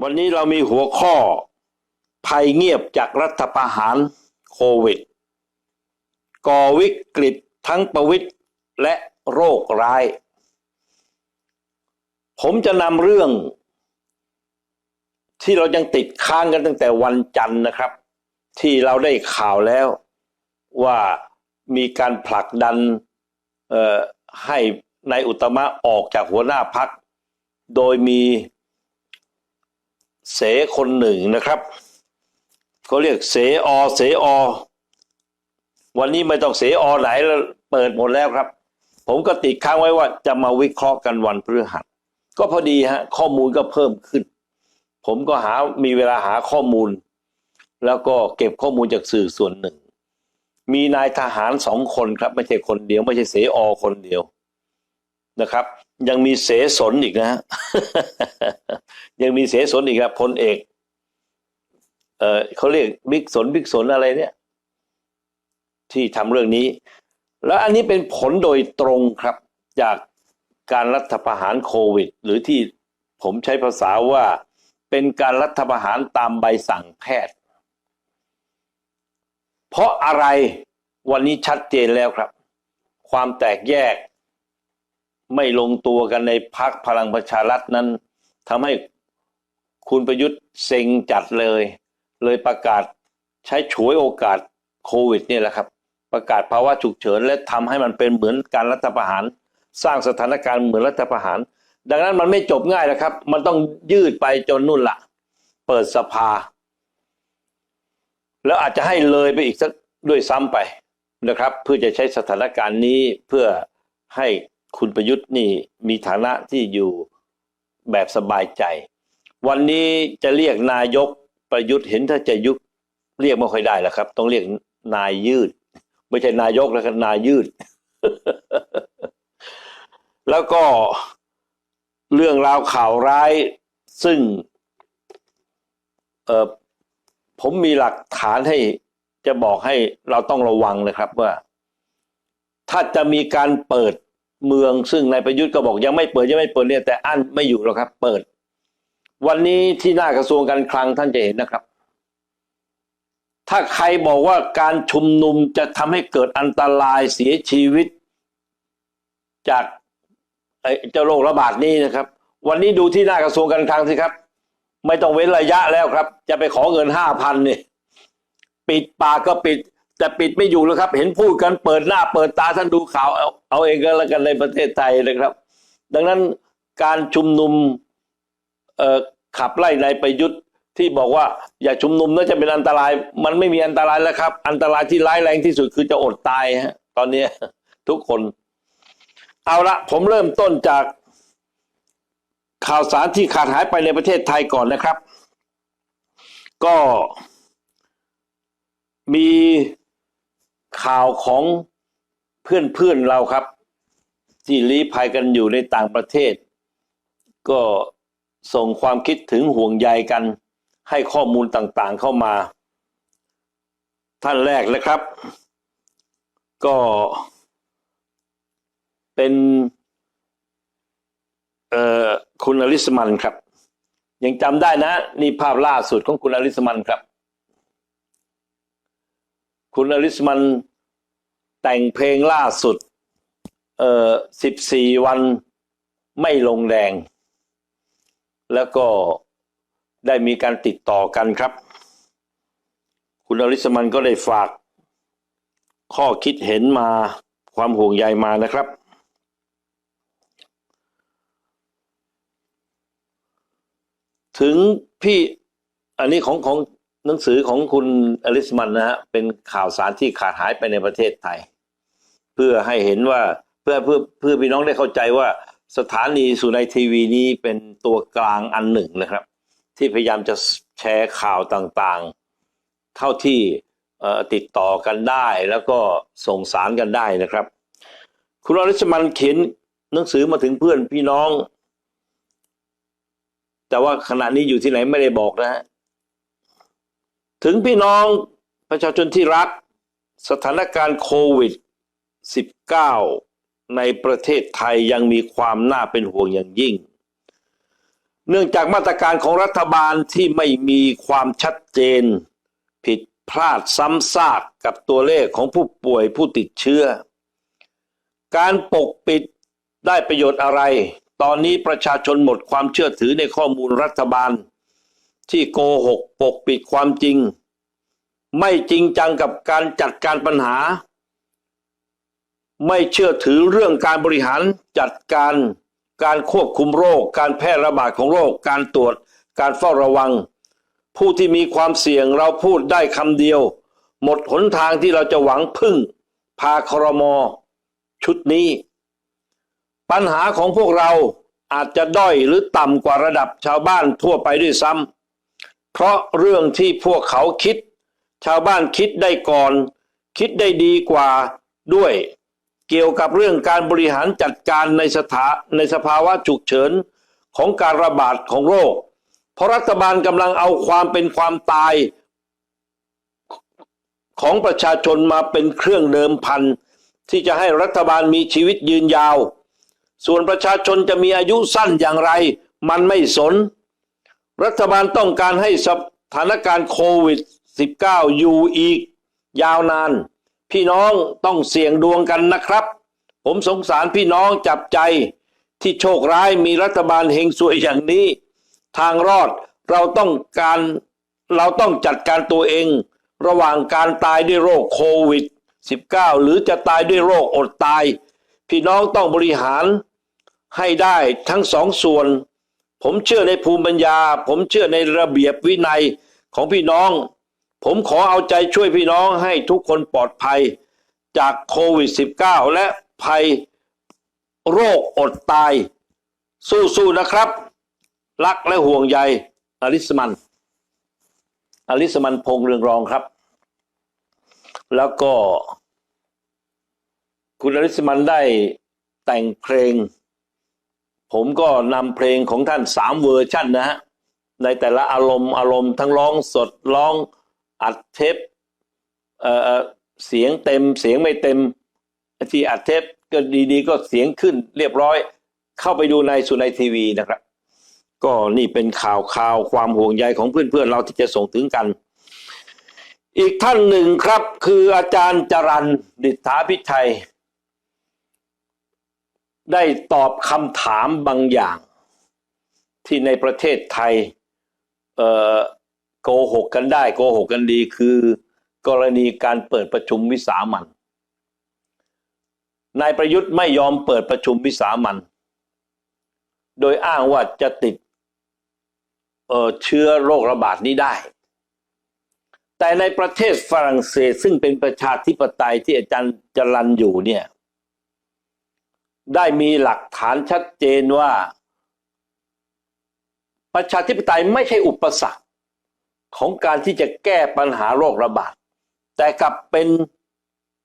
วันนี้เรามีหัวข้อ ภัยเงียบจากรัฐประหารโควิด ก่อวิกฤตทั้งประวิตรและโรคร้าย ผมจะนำเรื่อง ที่เรายังติดค้างกันตั้งแต่วันจันทร์นะครับ ที่เราได้ข่าวแล้วว่ามีการผลักดันให้นายอุตมะออกจากหัวหน้าพัก โดยมี เสคนหนึ่งนะครับเขาเรียกเสอเสอ วันนี้ไม่ต้องเสอไหนแล้วเปิดหมดแล้วครับ ผมก็ติดค้างไว้ว่าจะมาวิเคราะห์กันวันพฤหัส ก็พอดีฮะข้อมูลก็เพิ่มขึ้น ผมก็หามีเวลาหาข้อมูล แล้วก็เก็บข้อมูลจากสื่อส่วนหนึ่ง มีนายทหารสองคนครับ ไม่ใช่คนเดียว ไม่ใช่เสอคนเดียวนะครับ ยังมีเสสนอีกนะฮะยังมีเสสนอีกครับพลเอก เออเขาเรียกบิ๊กสนบิ๊กสนอะไรเนี่ย ที่ทำเรื่องนี้ แล้วอันนี้เป็นผลโดยตรงครับ จากการรัฐประหารโควิด หรือที่ผมใช้ภาษาว่าเป็นการรัฐประหารตามใบสั่งแพทย์ เพราะอะไรวันนี้ชัดเจนแล้วครับ ความแตกแยก ไม่ลงตัวกันในพักพลังประชารัฐนั้นทำให้คุณประยุทธ์เซ็งจัดเลย เลยประกาศใช้ฉวยโอกาสโควิดนี่แหละครับ ประกาศภาวะฉุกเฉิน และทำให้มันเป็นเหมือนการรัฐประหาร สร้างสถานการณ์เหมือนรัฐประหาร ดังนั้นมันไม่จบง่ายนะครับ มันต้องยืดไปจนนู่นละเปิดสภา แล้วอาจจะให้เลยไปอีกสักด้วยซ้ำไปนะครับ เพื่อจะใช้สถานการณ์นี้เพื่อให้ คุณประยุทธ์นี่มีฐานะที่อยู่แบบสบายใจ วันนี้จะเรียกนายกประยุทธ์เห็นถ้าจะยุบเรียกไม่ค่อยได้แล้วครับ ต้องเรียกนายยืด ไม่ใช่นายกแล้วครับนายยืด แล้วก็เรื่องราวข่าวร้ายซึ่งเออผมมีหลักฐานให้จะบอกให้เราต้องระวังนะครับว่า ถ้าจะมีการเปิด เมืองซึ่งนายประยุทธ์ก็บอกยังไม่เปิดยังไม่เปิดเนี่ยแต่อันไม่อยู่หรอกครับ เปิด วันนี้ที่หน้ากระทรวงการคลังท่านจะเห็นนะครับ ถ้าใครบอกว่าการชุมนุมจะทำให้เกิดอันตรายเสียชีวิต จากไอ้เจ้าโรคระบาดนี้นะครับ วันนี้ดูที่หน้ากระทรวงการคลังสิครับ ไม่ต้องเว้นระยะแล้วครับ จะไปขอเงินห้าพันนี่ปิดปากก็ปิด แต่ปิดไม่อยู่แล้วครับ เห็นพูดกันเปิดหน้าเปิดตาท่านดูข่าวเอาเอาเองก็แล้วกันในประเทศไทยนะครับ ดังนั้นการชุมนุมขับไล่นายประยุทธ์ที่บอกว่าอย่าชุมนุมน่าจะเป็นอันตราย มันไม่มีอันตรายแล้วครับ อันตรายที่ร้ายแรงที่สุดคือจะอดตายฮะตอนนี้ทุกคน เอาละผมเริ่มต้นจากข่าวสารที่ขาดหายไปในประเทศไทยก่อนนะครับ ก็มีาวของเพื่อนๆเราครับ ที่ลี้ภัยกันอยู่ในต่างประเทศ ก็ส่งความคิดถึงห่วงใยกันให้ข้อมูลต่างๆเข้ามา ท่านแรกนะครับ ก็เป็นคุณอลิสมันครับ ยังจำได้นะ นี่ภาพล่าสุดของคุณอลิสมันครับ คุณอลิสมัน แต่งเพลงล่าสุด เอ่อสิบสี่วันไม่ลงแดง แล้วก็ได้มีการติดต่อกันครับ คุณอลิสมันก็ได้ฝาก ข้อคิดเห็นมาความห่วงใยมานะครับ ถึงพี่อันนี้ของของหนังสือของคุณอลิสมันนะฮะเป็นข่าวสารที่ขาดหายไปในประเทศไทย เพื่อให้เห็นว่าเพื่อเพื่อเพื่อพี่น้องได้เข้าใจว่าสถานีสุนัยทีวีนี้เป็นตัวกลางอันหนึ่งนะครับ ที่พยายามจะแชร์ข่าวต่างๆ เท่าที่ติดต่อกันได้แล้วก็ส่งสารกันได้นะครับ คุณอริสมันเขียนหนังสือมาถึงเพื่อนพี่น้อง แต่ว่าขณะนี้อยู่ที่ไหนไม่ได้บอกนะฮะถึงพี่น้องประชาชนที่รัก สถานการณ์โควิด -19 ในประเทศไทยยังมีความน่าเป็นห่วงอย่างยิ่ง เนื่องจากมาตรการของรัฐบาลที่ไม่มีความชัดเจน ผิดพลาดซ้ำซากกับตัวเลขของผู้ป่วยผู้ติดเชื้อ การปกปิดได้ประโยชน์อะไร ตอนนี้ประชาชนหมดความเชื่อถือในข้อมูลรัฐบาล ที่โกหกปกปิดความจริง ไม่จริงจังกับการจัดการปัญหา ไม่เชื่อถือเรื่องการบริหารจัดการการควบคุมโรค การแพร่ระบาดของโรค การตรวจ การเฝ้าระวัง ผู้ที่มีความเสี่ยงเราพูดได้คำเดียว หมดหนทางที่เราจะหวังพึ่ง พาครมชุดนี้ ปัญหาของพวกเราอาจจะด้อยหรือต่ำกว่าระดับชาวบ้านทั่วไปด้วยซ้ำเพราะเรื่องที่พวกเขาคิด ชาวบ้านคิดได้ก่อน คิดได้ดีกว่าด้วย เกี่ยวกับเรื่องการบริหารจัดการในสถาในสภาวะฉุกเฉินของการระบาดของโรค เพราะรัฐบาลกำลังเอาความเป็นความตาย ของประชาชนมาเป็นเครื่องเดิมพันที่จะให้รัฐบาลมีชีวิตยืนยาว ส่วนประชาชนจะมีอายุสั้นอย่างไร มันไม่สน รัฐบาลต้องการให้สถานการณ์โควิด -19 อยู่อีกยาวนาน พี่น้องต้องเสี่ยงดวงกันนะครับ ผมสงสารพี่น้องจับใจที่โชคร้ายมีรัฐบาลเฮงซวยอย่างนี้ ทางรอดเราต้องการเราต้องจัดการตัวเอง ระหว่างการตายด้วยโรคโควิด -19 หรือจะตายด้วยโรคอดตาย พี่น้องต้องบริหารให้ได้ทั้งสองส่วน ผมเชื่อในภูมิปัญญา ผมเชื่อในระเบียบวินัยของพี่น้อง ผมขอเอาใจช่วยพี่น้องให้ทุกคนปลอดภัยจากโควิด -19 และภัยโรคอดตาย สู้ๆนะครับ รักและห่วงใยอลิสมัน อลิสมันพงเรืองรองครับ แล้วก็ คุณอลิสมันได้แต่งเพลง ผมก็นำเพลงของท่านสามเวอร์ชันนะฮะในแต่ละอารมณ์อารมณ์ทั้งร้องสดร้อง อัดเทปเอ่อเสียงเต็มเสียงไม่เต็มที่อัดเทปก็ดีๆ ก็เสียงขึ้นเรียบร้อย เข้าไปดูในสุนัยทีวีนะครับ ก็นี่เป็นข่าวข่าวความห่วงใยของเพื่อนๆเราที่จะส่งถึงกัน อีกท่านหนึ่งครับคืออาจารย์จรันดิษฐาพิชัย ได้ตอบคำถามบางอย่างที่ในประเทศไทยเอ่อ โกหกกันได้โกหกกันดีคือ กรณีการเปิดประชุมวิสามันนายประยุทธ์ไม่ยอมเปิดประชุมวิสามันโดยอ้างว่าจะติดเออเชื้อโรคระบาดนี้ได้ แต่ในประเทศฝรั่งเศสซึ่งเป็นประชาธิปไตยที่อาจารย์จรันอยู่เนี่ยได้มีหลักฐานชัดเจนว่า ประชาธิปไตยไม่ใช่อุปสรรค ของการที่จะแก้ปัญหาโรคระบาด แต่กลับเป็น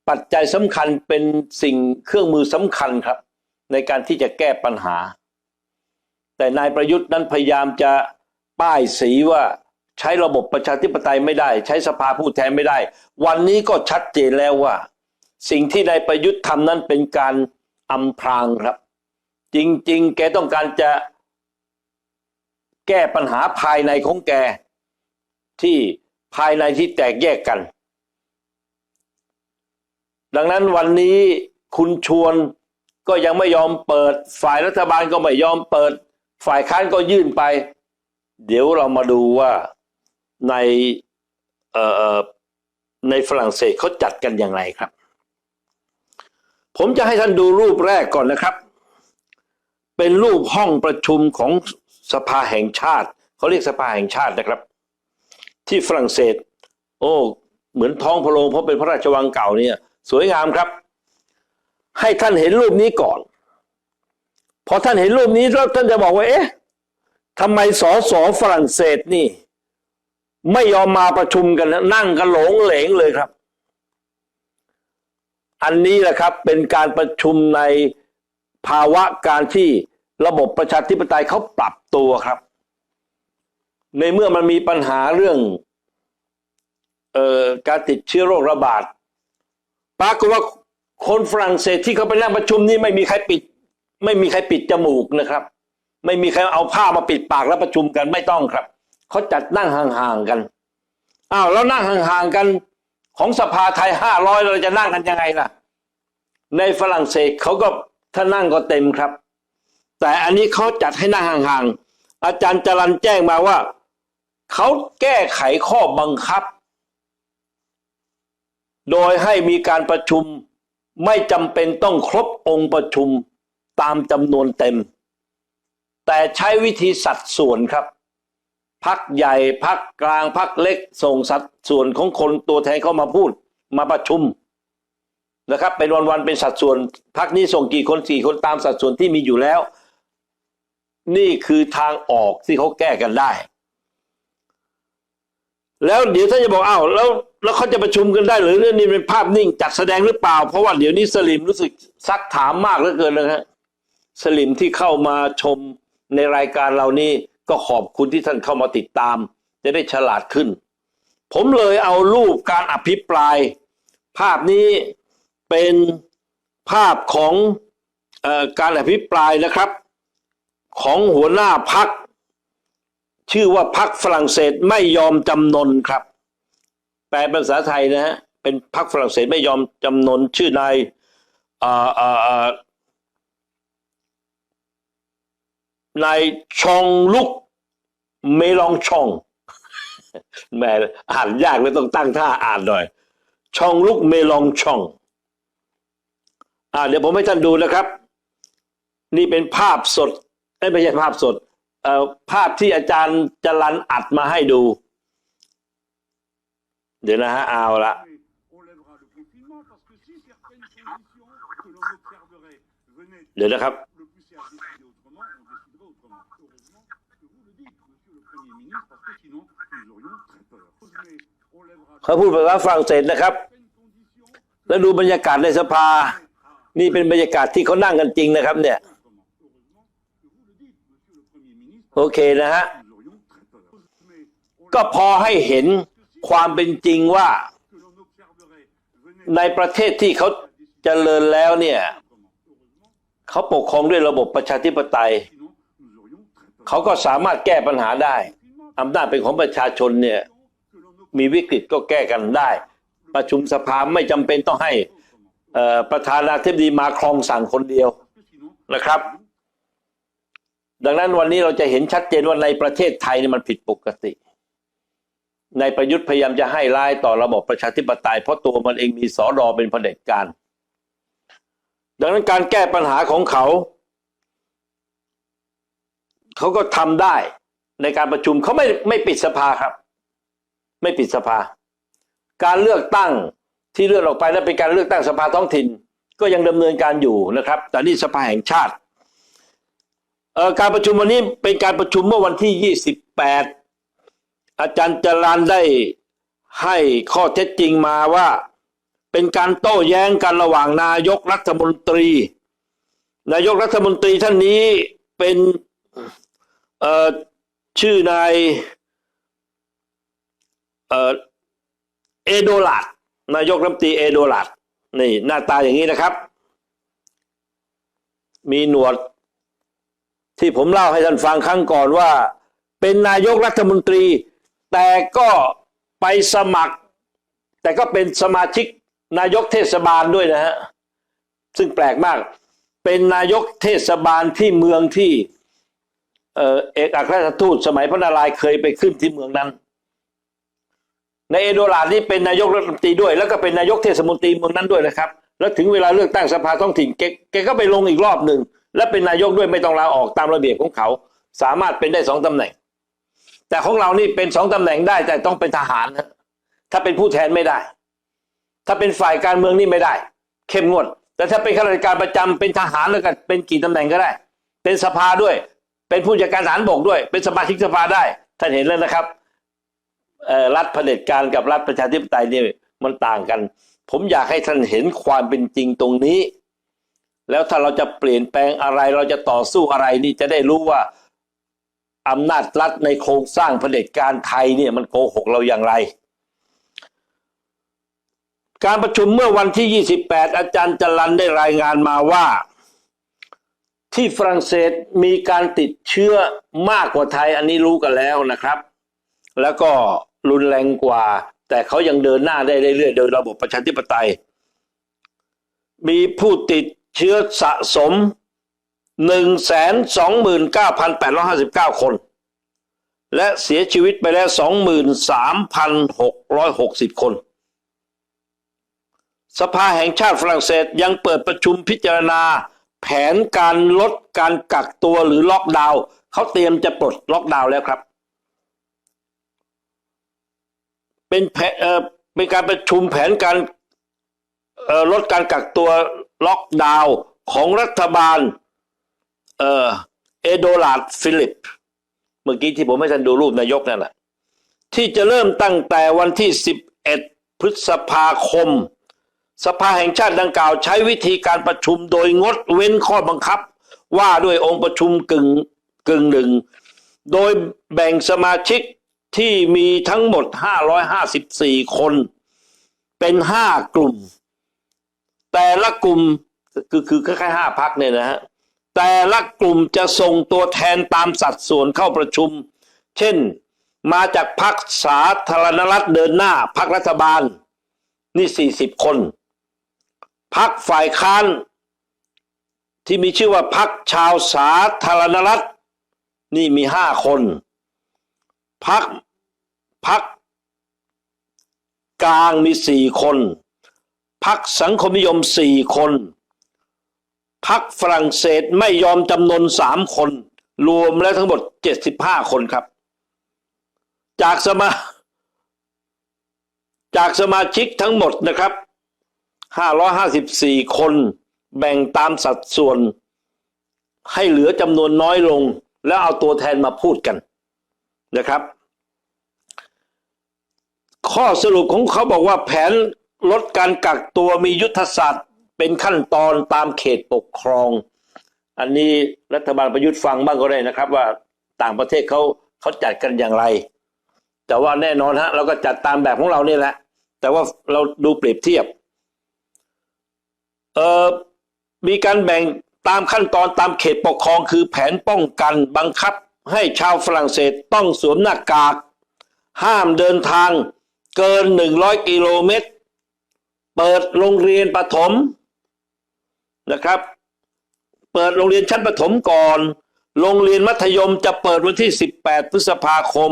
ปัจจัยสำคัญเป็นสิ่งเครื่องมือสำคัญครับ ในการที่จะแก้ปัญหา แต่นายประยุทธ์นั้นพยายามจะป้ายสีว่าใช้ระบบประชาธิปไตยไม่ได้ ใช้สภาผู้แทนไม่ได้ วันนี้ก็ชัดเจนแล้วว่า สิ่งที่นายประยุทธ์ทำนั้นเป็นการอำพรางครับ จริงๆ แกต้องการจะแก้ปัญหาภายในของแก ที่ภายในที่แตกแยกกัน ดังนั้นวันนี้คุณชวนก็ยังไม่ยอมเปิด ฝ่ายรัฐบาลก็ไม่ยอมเปิด ฝ่ายค้านก็ยื่นไป เดี๋ยวเรามาดูว่าในเอ่อในฝรั่งเศสเขาจัดกันอย่างไรครับ ผมจะให้ท่านดูรูปแรกก่อนนะครับ เป็นรูปห้องประชุมของสภาแห่งชาติ เขาเรียกสภาแห่งชาตินะครับ ที่ฝรั่งเศส โอ้เหมือนท้องพระโรงเพราะเป็นพระราชวังเก่าเนี่ย สวยงามครับ ให้ท่านเห็นรูปนี้ก่อนพอท่านเห็นรูปนี้แล้วท่านจะบอกว่า เอ๊ะทำไมสอสอฝรั่งเศสนี่ ไม่ยอมมาประชุมกันนั่งกันหลงเหลงเลยครับ อันนี้แหละครับเป็นการประชุมในภาวะการที่ระบบประชาธิปไตยเขาปรับตัวครับ ในเมื่อมันมีปัญหาเรื่องออการติดเชื้อโรคระบาดปรากฏว่าคนฝรั่งเศสที่เขาไปนั่งประชุมนี่ไม่มีใครปิด ไม่มีใครปิดจมูกนะครับ ไม่มีใครเอาผ้ามาปิดปากแล้วประชุมกันไม่ต้องครับเขาจัดนั่งห่างๆกันอ้าวแล้วนั่งห่างๆกันของสภาไทยห้าร้อยเราจะนั่งกันยังไงล่ะ ในฝรั่งเศสเขาก็ถ้านั่งก็เต็มครับ แต่อันนี้เขาจัดให้นั่งห่างๆอาจารย์จรันแจ้งมาว่า เขาแก้ไขข้อบังคับ โดยให้มีการประชุมไม่จำเป็นต้องครบองค์ประชุมตามจำนวนเต็ม แต่ใช้วิธีสัดส่วนครับพักใหญ่พักกลางพักเล็กส่งสัดส่วนของคนตัวแทนเข้ามาพูดมาประชุมนะครับ เป็นวันๆเป็นสัดส่วนพักนี้ส่งกี่คนกี่คนตามสัดส่วนที่มีอยู่แล้ว นี่คือทางออกที่เขาแก้กันได้ แล้วเดี๋ยวท่านจะบอกอ้าวแล้วแล้วเขาจะประชุมกันได้หรือเรื่องนี้เป็นภาพนิ่งจัดแสดงหรือเปล่า เพราะว่าเดี๋ยวนี้สลิมรู้สึกซักถามมากเหลือเกินนะฮะสลิมที่เข้ามาชมในรายการเรานี่ก็ขอบคุณที่ท่านเข้ามาติดตาม จะได้ฉลาดขึ้น ผมเลยเอารูปการอภิปราย ภาพนี้เป็นภาพของอการอภิปรายนะครับ ของหัวหน้าพัก ชื่อว่าพักฝรั่งเศสไม่ยอมจำนนครับ แปลภาษาไทยนะฮะเป็นพักฝรั่งเศสไม่ยอมจำนนชื่อนายนายชองลุกเมลองชองแหม่อ่านยากเลยต้องตั้งท่าอ่านหน่อย ชองลุกเมลองชอง อ่าเดี๋ยวผมให้ท่านดูนะครับ นี่เป็นภาพสดไม่ใช่ภาพสด ภาพที่อาจารย์จรันอัดมาให้ดู เดี๋ยวนะฮะเอาละเดี๋ยวนะครับ เขาพูดภาษาฝรั่งเศสนะครับ แล้วดูบรรยากาศในสภา นี่เป็นบรรยากาศที่เขานั่งกันจริงนะครับ เนี่ย โอเคนะฮะก็พอให้เห็นความเป็นจริงว่า ในประเทศที่เขาเจริญแล้วเนี่ยเขาปกครองด้วยระบบประชาธิปไตย เขาก็สามารถแก้ปัญหาได้อำนาจเป็นของประชาชนเนี่ย มีวิกฤตก็แก้กันได้ ประชุมสภาไม่จำเป็นต้องให้ประธานาธิบดีมาครองสั่งคนเดียวนะครับ ดังนั้นวันนี้เราจะเห็นชัดเจนว่าในประเทศไทยนี่มันผิดปกติ ในประยุทธ์พยายามจะให้ร้ายต่อระบบประชาธิปไตยเพราะตัวมันเองมีสอดอเป็นเผด็จการ ดังนั้นการแก้ปัญหาของเขา เขาก็ทำได้ในการประชุมเขาไม่ไม่ปิดสภาครับ ไม่ปิดสภา การเลือกตั้งที่เลื่อนออกไปนั้นเป็นการเลือกตั้งสภาท้องถิ่น ก็ยังดำเนินการอยู่นะครับ แต่นี่สภาแห่งชาติ เออการประชุมวันนี้เป็นการประชุมเมื่อวันที่ 28 อาจารย์จรันได้ให้ข้อเท็จจริงมาว่า เป็นการโต้แย้งกันระหว่างนายกรัฐมนตรี นายกรัฐมนตรีท่านนี้เป็นเอ่อชื่อนายเอ่อเอโดลาดนายกรัฐมนตรีเอโดลาดนี่หน้าตาอย่างนี้นะครับ มีหนวด ที่ผมเล่าให้ท่านฟังครั้งก่อนว่า เป็นนายกรัฐมนตรี แต่ก็ไปสมัคร แต่ก็เป็นสมาชิกนายกเทศบาลด้วยนะฮะซึ่งแปลกมาก เป็นนายกเทศบาลที่เมืองที่เอกอัครราชทูตสมัยพระนารายณ์เคยไปขึ้นที่เมืองนั้น ในเอโดลาดนี่เป็นนายกรัฐมนตรีด้วย แล้วก็เป็นนายกเทศมนตรีเมืองนั้นด้วยนะครับ แล้วถึงเวลาเลือกตั้งสภาท้องถิ่นแกแกก็ไปลงอีกรอบหนึ่ง และเป็นนายกด้วยไม่ต้องลาออกตามระเบียบของเขา สามารถเป็นได้สองตำแหน่ง แต่ของเรานี่เป็นสองตำแหน่งได้แต่ต้องเป็นทหารนะถ้าเป็นผู้แทนไม่ได้ ถ้าเป็นฝ่ายการเมืองนี่ไม่ได้ เข้มงวด แต่ถ้าเป็นข้าราชการประจำเป็นทหารแล้วก็เป็นกี่ตำแหน่งก็ได้ เป็นสภาด้วย เป็นผู้จัดการทหารบกด้วย เป็นสมาชิกสภาได้ ท่านเห็นแล้วนะครับรัฐเผด็จการกับรัฐประชาธิปไตยนี่มันต่างกัน ผมอยากให้ท่านเห็นความเป็นจริงตรงนี้ แล้วถ้าเราจะเปลี่ยนแปลงอะไรเราจะต่อสู้อะไรนี่จะได้รู้ว่าอำนาจรัฐในโครงสร้างเผด็จการไทยเนี่ยมันโกหกเราอย่างไร การประชุมเมื่อวันที่ 28 อาจารย์จรันได้รายงานมาว่า ที่ฝรั่งเศสมีการติดเชื้อมากกว่าไทยอันนี้รู้กันแล้วนะครับ แล้วก็รุนแรงกว่า แต่เขายังเดินหน้าได้เรื่อยๆโดยระบบประชาธิปไตย มีผู้ติด เชื้อสะสม 129,859 คน และเสียชีวิตไปแล้ว 23,660 คน สภาแห่งชาติฝรั่งเศสยังเปิดประชุมพิจารณา แผนการลดการกักตัวหรือล็อกดาวน์เขาเตรียมจะปลดล็อกดาวน์แล้วครับ เป็นแผนเอ่อเป็นการประชุมแผนการลดการกักตัว ล็อกดาวน์ของรัฐบาล เออเอโดลาดฟิลิป เมื่อกี้ที่ผมให้ท่านดูรูปนายกนั่นแหละที่จะเริ่มตั้งแต่วันที่ 11 พฤษภาคม สภาแห่งชาติดังกล่าวใช้วิธีการประชุมโดยงดเว้นข้อบังคับ ว่าด้วยองค์ประชุมกึ่งกึ่งหนึ่ง โดยแบ่งสมาชิกที่มีทั้งหมด 554 คน เป็น 5 กลุ่ม แต่ละกลุ่มคือคือคล้ายๆห้าพักเนี่ยนะฮะแต่ละกลุ่มจะส่งตัวแทนตามสัดส่วนเข้าประชุม เช่นมาจากพรรคสาธารณรัฐเดินหน้าพรรครัฐบาล นี่40คนพรรคฝ่ายค้านที่มีชื่อว่าพรรคชาวสาธารณรัฐ นี่มีห้าคนพรรคพรรคกลางมีสี่คน พรรคสังคมนิยมสี่คนพรรคฝรั่งเศสไม่ยอมจำนนสามคน รวมแล้วทั้งหมดเจ็ดสิบห้าคนครับ จากสมาจากสมาชิกทั้งหมดนะครับ554คนแบ่งตามสัดส่วน ให้เหลือจำนวนน้อยลง แล้วเอาตัวแทนมาพูดกันนะครับ ข้อสรุปของเขาบอกว่าแผน ลดการกักตัวมียุทธศาสตร์เป็นขั้นตอนตามเขตปกครอง อันนี้รัฐบาลประยุทธ์ฟังบ้างก็ได้นะครับ ว่าต่างประเทศเขาเขาจัดกันอย่างไร แต่ว่าแน่นอนฮะเราก็จัดตามแบบของเรานี่แหละ แต่ว่าเราดูเปรียบเทียบเอ่อมีการแบ่งตามขั้นตอนตามเขตปกครองคือแผนป้องกันบังคับให้ชาวฝรั่งเศสต้องสวมหน้ากาก ห้ามเดินทางเกิน 100 กิโลเมตร เปิดโรงเรียนประถมนะครับ เปิดโรงเรียนชั้นประถมก่อน โรงเรียนมัธยมจะเปิดวันที่ 18 พฤษภาคม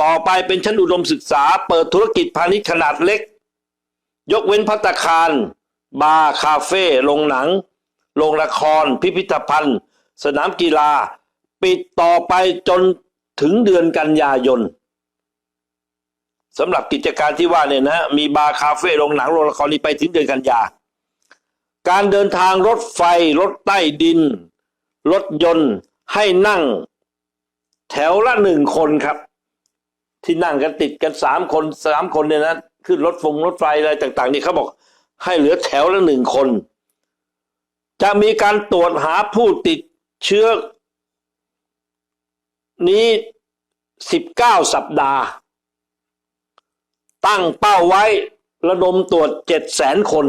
ต่อไปเป็นชั้นอุดมศึกษา เปิดธุรกิจพาณิชย์ขนาดเล็ก ยกเว้นพัตตาคาร บาร์คาเฟ่โรงหนัง โรงละคร พิพิธภัณฑ์ สนามกีฬา ปิดต่อไปจนถึงเดือนกันยายน สำหรับกิจการที่ว่าเนี่ยนะมีบาร์คาเฟ่โรงหนังโรงละครนี้ไปถึงเดือนกันยา การเดินทางรถไฟ รถใต้ดิน รถยนต์ให้นั่ง แถวละหนึ่งคนครับ ที่นั่งกันติดกันสามคนสามคนเนี่ยนะขึ้นรถฟงรถไฟอะไรต่าง ๆ นี่เขาบอกให้เหลือแถวละหนึ่งคน จะมีการตรวจหาผู้ติดเชื้อนี้สิบเก้าสัปดาห์ ตั้งเป้าไว้ระดมตรวจเจ็ดแสนคน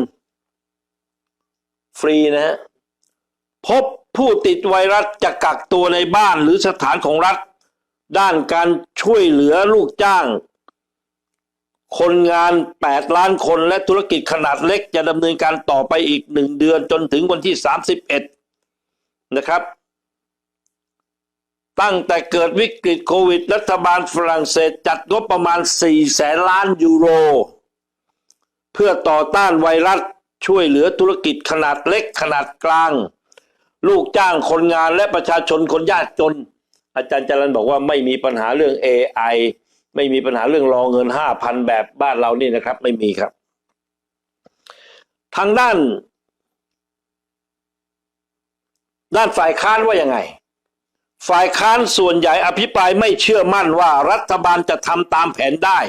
ฟรีนะฮะพบผู้ติดไวรัสจะกักตัวในบ้านหรือสถานของรัฐ ด้านการช่วยเหลือลูกจ้าง คนงาน 8 ล้านคนและธุรกิจขนาดเล็กจะดำเนินการต่อไปอีกหนึ่งเดือนจนถึงวันที่ 31 นะครับ ตั้งแต่เกิดวิกฤตโควิด รัฐบาลฝรั่งเศสจัดงบประมาณ 4 แสนล้านยูโร เพื่อต่อต้านไวรัสช่วยเหลือธุรกิจขนาดเล็กขนาดกลาง ลูกจ้างคนงานและประชาชนคนยากจน อาจารย์จรันบอกว่าไม่มีปัญหาเรื่อง AI ไม่มีปัญหาเรื่องรอเงินห้าพันแบบบ้านเรานี่นะครับ ไม่มีครับ ทางด้าน ด้านฝ่ายค้านว่ายังไง ฝ่ายค้านส่วนใหญ่อภิปรายไม่เชื่อมั่นว่ารัฐบาลจะทำตามแผนได้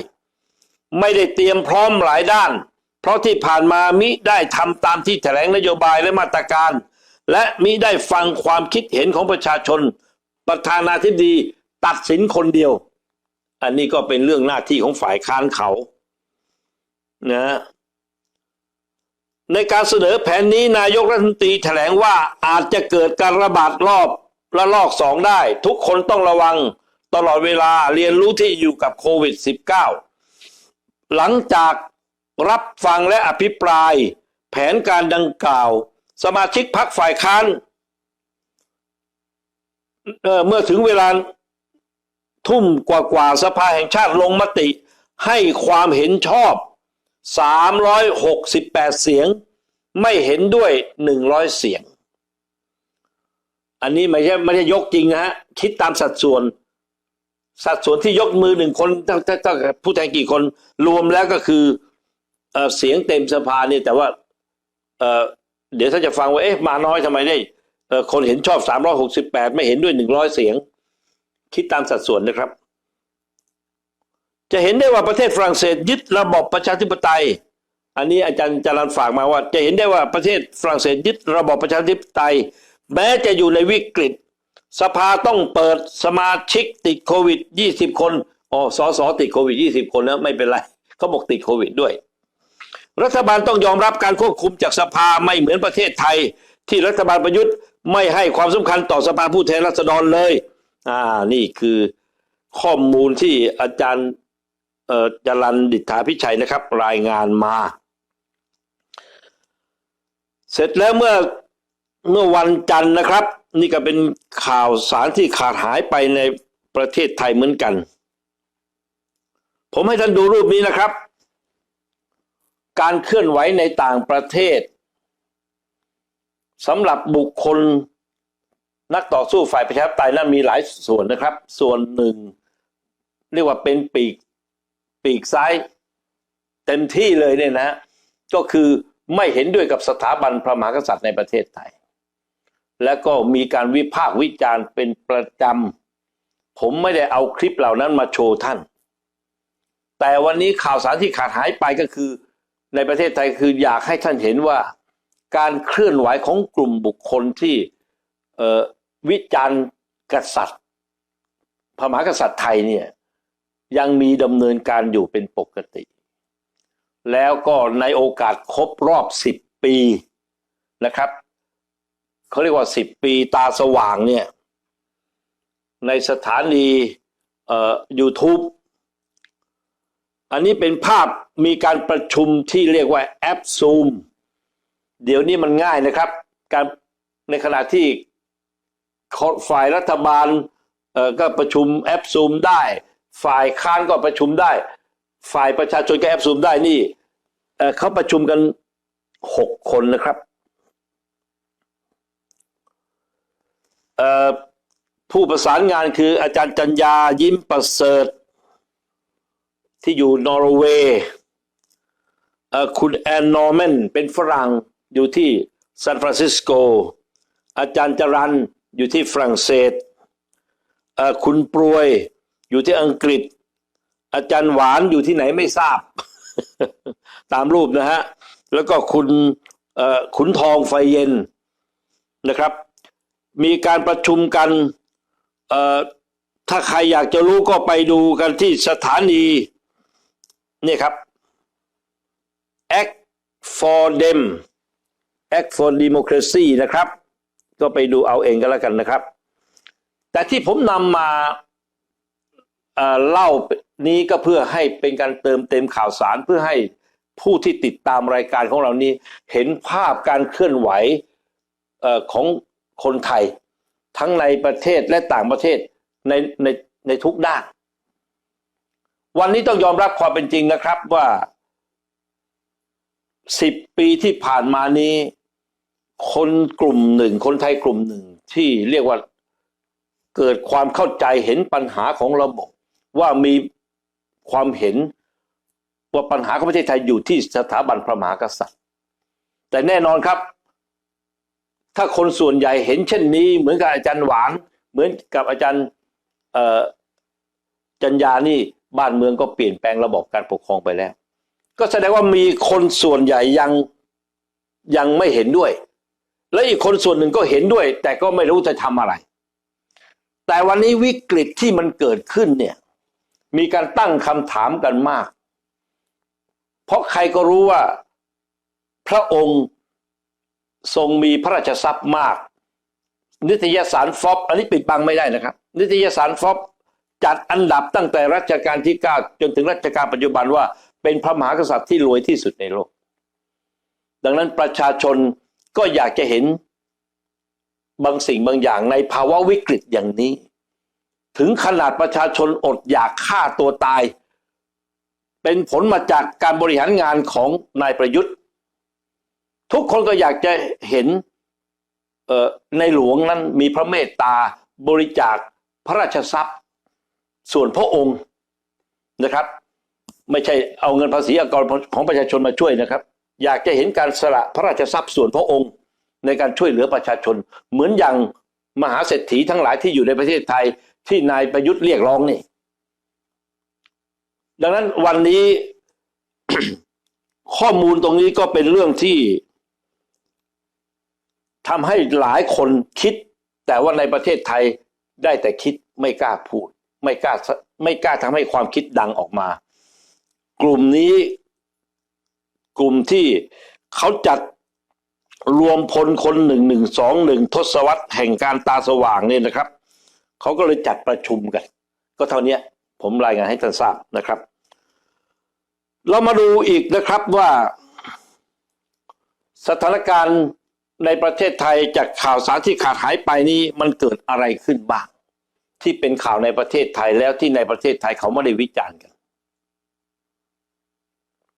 ไม่ได้เตรียมพร้อมหลายด้าน เพราะที่ผ่านมามิได้ทำตามที่แถลงนโยบายและมาตรการ และมิได้ฟังความคิดเห็นของประชาชน ประธานาธิบดีตัดสินคนเดียว อันนี้ก็เป็นเรื่องหน้าที่ของฝ่ายค้านเขานะในการเสนอแผนนี้นายกรัฐมนตรีแถลงว่าอาจจะเกิดการระบาดรอบ ระลอกสองได้ ทุกคนต้องระวังตลอดเวลาเรียนรู้ที่อยู่กับโควิด -19 หลังจากรับฟังและอภิปราย แผนการดังกล่าว สมาชิกพักฝ่ายค้านเเมื่อถึงเวลาทุ่มกว่าๆสภาแห่งชาติลงมติ ให้ความเห็นชอบ 368 เสียง ไม่เห็นด้วย 100 เสียง อันนี้ไม่ใช่ไม่ใช่ยกจริงนะฮะคิดตามสัดส่วน สัดส่วนที่ยกมือหนึ่งคนตั้งตั้งตั้งผู้แทนกี่คนรวมแล้วก็คือเอเสียงเต็มสภาเนี่ยแต่ว่าเเดี๋ยวถ้าจะฟังว่าเอ๊ะมาน้อยทำไมได้คนเห็นชอบ 368 ไม่เห็นด้วย 100 เสียง คิดตามสัดส่วนนะครับ จะเห็นได้ว่าประเทศฝรั่งเศสยึดระบบประชาธิปไตย อันนี้อาจารย์จารันฝากมาว่า จะเห็นได้ว่าประเทศฝรั่งเศสยึดระบบประชาธิปไตย แม้จะอยู่ในวิกฤต สภาต้องเปิดสมาชิกติดโควิด 20 คนอ๋อสอสอติดโควิด 20 คนนะไม่เป็นไรเขาบอกติดโควิดด้วย รัฐบาลต้องยอมรับการควบคุมจากสภาไม่เหมือนประเทศไทย ที่รัฐบาลประยุทธ์ไม่ให้ความสำคัญต่อสภาผู้แทนราษฎรเลย อ่านี่คือข้อมูลที่อาจารย์เอ่อจรันดิษฐาพิชัยนะครับ รายงานมา เสร็จแล้วเมื่อ เมื่อวันจันทร์นะครับ นี่ก็เป็นข่าวสารที่ขาดหายไปในประเทศไทยเหมือนกัน ผมให้ท่านดูรูปนี้นะครับ การเคลื่อนไหวในต่างประเทศสำหรับบุคคลนักต่อสู้ฝ่ายประชาธิปไตยนั้นมีหลายส่วนนะครับ ส่วนหนึ่ง เรียกว่าเป็นปีกปีกซ้าย เต็มที่เลยเนี่ยนะ ก็คือไม่เห็นด้วยกับสถาบันพระมหากษัตริย์ในประเทศไทย แล้วก็มีการวิพากษ์วิจารณ์เป็นประจำ ผมไม่ได้เอาคลิปเหล่านั้นมาโชว์ท่าน แต่วันนี้ข่าวสารที่ขาดหายไปก็คือ ในประเทศไทยคืออยากให้ท่านเห็นว่า การเคลื่อนไหวของกลุ่มบุคคลที่วิจารณ์กษัตริย์ พระมหากษัตริย์ไทยเนี่ยยังมีดำเนินการอยู่เป็นปกติ แล้วก็ในโอกาสครบรอบสิบปีนะครับ เขาเรียกว่าสิบปีตาสว่างเนี่ย ในสถานีเอ่อ YouTube อันนี้เป็นภาพมีการประชุมที่เรียกว่าแอปซูมเดี๋ยวนี้มันง่ายนะครับ การในขณะที่ฝ่ายรัฐบาลเอ่อก็ประชุมแอปซูมได้ ฝ่ายค้านก็ประชุมได้ ฝ่ายประชาชนก็แอปซูมได้นี่เอ่อเขาประชุมกันหกคนนะครับเอ่อ ผู้ประสานงานคืออาจารย์จัญญายิ้มประเสริฐ ที่อยู่นอร์เวย์คุณแอนนอร์แมนเป็นฝรั่งอยู่ที่ซานฟรานซิสโก อาจารย์จรันอยู่ที่ฝรั่งเศส คุณปรวยอยู่ที่อังกฤษ อาจารย์หวานอยู่ที่ไหนไม่ทราบ ตามรูปนะฮะ แล้วก็คุณขุนทองไฟเย็นนะครับ มีการประชุมกันถ้าใครอยากจะรู้ก็ไปดูกันที่สถานีนี่ครับ Act for Dem Act for Democracy นะครับ ก็ไปดูเอาเองก็แล้วกันนะครับ แต่ที่ผมนำมาเล่านี้ก็เพื่อให้เป็นการเติมเต็มข่าวสารเพื่อให้ผู้ที่ติดตามรายการของเรานี้ เห็นภาพการเคลื่อนไหวของ คนไทย ทั้งในประเทศและต่างประเทศในในในทุกด้าน วันนี้ต้องยอมรับความเป็นจริงนะครับว่าสิบปีที่ผ่านมานี้ คนกลุ่มหนึ่ง คนไทยกลุ่มหนึ่งที่เรียกว่าเกิดความเข้าใจเห็นปัญหาของระบบ ว่ามีความเห็นว่าปัญหาของประเทศไทยอยู่ที่สถาบันพระมหากษัตริย์ แต่แน่นอนครับ ถ้าคนส่วนใหญ่เห็นเช่นนี้ เหมือนกับอาจารย์หวานเหมือนกับอาจารย์เจัญญานี่บ้านเมืองก็เปลี่ยนแปลงระบบการปกครองไปแล้ว ก็แสดงว่ามีคนส่วนใหญ่ยังยังไม่เห็นด้วย และอีกคนส่วนหนึ่งก็เห็นด้วย แต่ก็ไม่รู้จะทำอะไร แต่วันนี้วิกฤตที่มันเกิดขึ้นเนี่ยมีการตั้งคำถามกันมาก เพราะใครก็รู้ว่าพระองค์ ทรงมีพระราชทรัพย์มาก นิตยสารฟอบอันนี้ปิดบังไม่ได้นะครับ นิตยสารฟอบจัดอันดับตั้งแต่รัชกาลที่ 9 จนถึงรัชกาลปัจจุบันว่าเป็นพระมหากษัตริย์ที่รวยที่สุดในโลก ดังนั้นประชาชนก็อยากจะเห็นบางสิ่งบางอย่างในภาวะวิกฤตอย่างนี้ ถึงขนาดประชาชนอดอยากฆ่าตัวตาย เป็นผลมาจากการบริหารงานของนายประยุทธ์ ทุกคนก็อยากจะเห็นในหลวงนั้นมีพระเมตตาบริจาคพระราชทรัพย์ ส่วนพระองค์นะครับ ไม่ใช่เอาเงินภาษีอากรของประชาชนมาช่วยนะครับ อยากจะเห็นการสละพระราชทรัพย์ส่วนพระองค์ ในการช่วยเหลือประชาชน เหมือนอย่างมหาเศรษฐีทั้งหลายที่อยู่ในประเทศไทยที่นายประยุทธ์เรียกร้องนี่ ดังนั้นวันนี้ข้อมูลตรงนี้ก็เป็นเรื่องที่ ทำให้หลายคนคิด แต่ว่าในประเทศไทยได้แต่คิดไม่กล้าพูด ไม่กล้าไม่กล้าทำให้ความคิดดังออกมา กลุ่มนี้ กลุ่มที่เขาจัดรวมพลคนหนึ่งหนึ่งสองหนึ่งทศวรรษแห่งการตาสว่างเนี่ยนะครับเขาก็เลยจัดประชุมกัน ก็เท่านี้ผมรายงานให้ท่านทราบนะครับ เรามาดูอีกนะครับว่า สถานการณ์ ในประเทศไทยจากข่าวสารที่ขาดหายไปนี้มันเกิดอะไรขึ้นบ้าง ที่เป็นข่าวในประเทศไทยแล้วที่ในประเทศไทยเขาไม่ได้วิจารณ์กัน